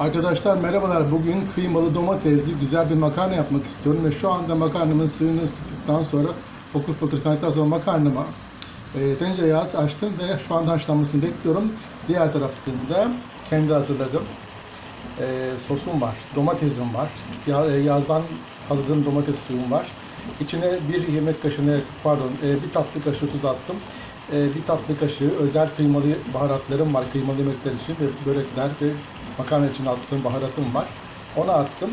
Arkadaşlar merhabalar. Bugün kıymalı domatesli güzel bir makarna yapmak istiyorum ve şu anda makarnamın suyunu ısıttıktan sonra fokur fokur kaynadıktan sonra makarnama e, tencereye açtım ve şu anda haşlanmasını bekliyorum. Diğer tarafında kendi hazırladım. E, sosum var, domatesim var, ya, e, yazdan hazırladığım domates suyum var. İçine bir yemek kaşığı, pardon e, bir tatlı kaşığı tuz attım. E, bir tatlı kaşığı özel kıymalı baharatlarım var kıymalı yemekler için ve börekler ve makarna için attığım baharatım var. Onu attım.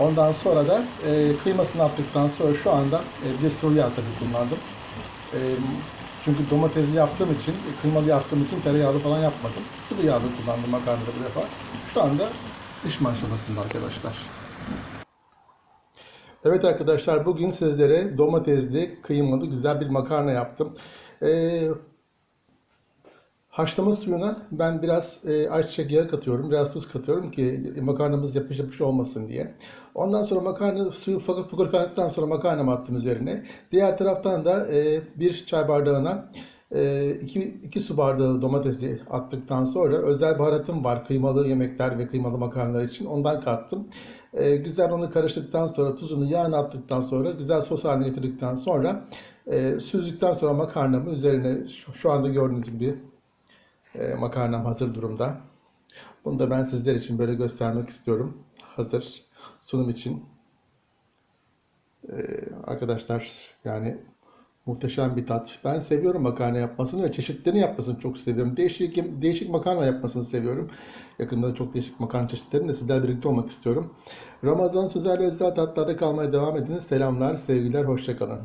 Ondan sonra da e, kıymasını attıktan sonra şu anda e, bir de sıvı yağ tabii kullandım. E, çünkü domatesli yaptığım için, kıymalı yaptığım için tereyağlı falan yapmadım. Sıvı yağlı kullandım makarnada bu defa. Şu anda diş aşamasında arkadaşlar. Evet arkadaşlar bugün sizlere domatesli, kıymalı güzel bir makarna yaptım. Ee, haşlama suyuna ben biraz e, ayçiçek yağı katıyorum, biraz tuz katıyorum ki makarnamız yapış yapış olmasın diye. Ondan sonra makarna suyu fakir fakir kaynadıktan sonra makarnamı attım üzerine. Diğer taraftan da e, bir çay bardağına e, iki, iki su bardağı domatesi attıktan sonra özel baharatım var kıymalı yemekler ve kıymalı makarnalar için ondan kattım. E, güzel onu karıştıktan sonra tuzunu yağını attıktan sonra güzel sos haline getirdikten sonra e, süzdükten sonra makarnamı üzerine şu, şu anda gördüğünüz gibi e, makarnam hazır durumda. Bunu da ben sizler için böyle göstermek istiyorum. Hazır sunum için. E, arkadaşlar yani muhteşem bir tat. Ben seviyorum makarna yapmasını ve çeşitlerini yapmasını çok seviyorum. Değişik değişik makarna yapmasını seviyorum. Yakında da çok değişik makarna çeşitlerini de sizlerle birlikte olmak istiyorum. Ramazan sizlerle özel tatlarda kalmaya devam ediniz. Selamlar, sevgiler, hoşçakalın.